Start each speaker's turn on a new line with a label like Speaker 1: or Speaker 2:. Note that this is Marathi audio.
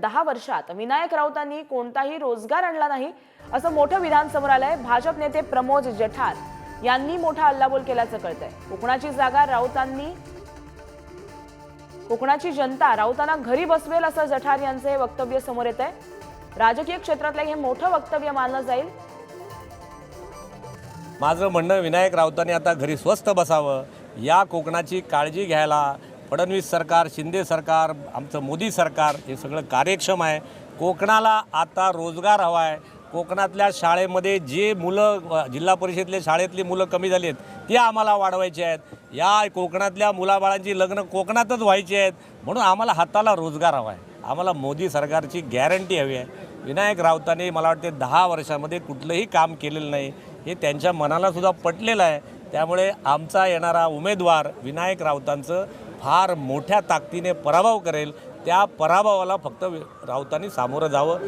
Speaker 1: दहा वर्षात विनायक राऊतांनी कोणताही रोजगार आणला नाही असं मोठं विधान समोर आलंय. भाजप नेते प्रमोद जठार यांनी मोठा हल्लाबोल केल्याचं कळतंय. कोकणाची जागा राऊतांनी कोकणाची जनता राऊतांना घरी बसवेल असं जठार यांचं हे वक्तव्य समोर येत आहे राजकीय क्षेत्रातलं हे मोठं वक्तव्य मानलं जाईल.
Speaker 2: माझं म्हणणं विनायक राऊतांनी आता घरी स्वस्त बसावं. या कोकणाची काळजी घ्यायला फडणवीस सरकार शिंदे सरकार आमचं मोदी सरकार हे सगळं कार्यक्षम आहे. कोकणाला आता रोजगार हवा आहे कोकणातल्या शाळेमध्ये जे मुलं जिल्हा परिषदेतले शाळेतली मुलं कमी झाली आहेत ती आम्हाला वाढवायची आहेत. या कोकणातल्या मुलाबाळांची लग्न कोकणातच व्हायची आहेत. म्हणून आम्हाला हाताला रोजगार हवा आहे आम्हाला मोदी सरकारची गॅरंटी हवी आहे. विनायक राऊतांनी मला वाटते दहा वर्षामध्ये कुठलंही काम केलेलं नाही. हे त्यांच्या मनालासुद्धा पटलेलं आहे. त्यामुळे आमचा येणारा उमेदवार विनायक राऊतांचं फार मोठ्या ताकदीने पराभव करेल. त्या पराभवाला फक्त राऊतांनी सामोरं जावं.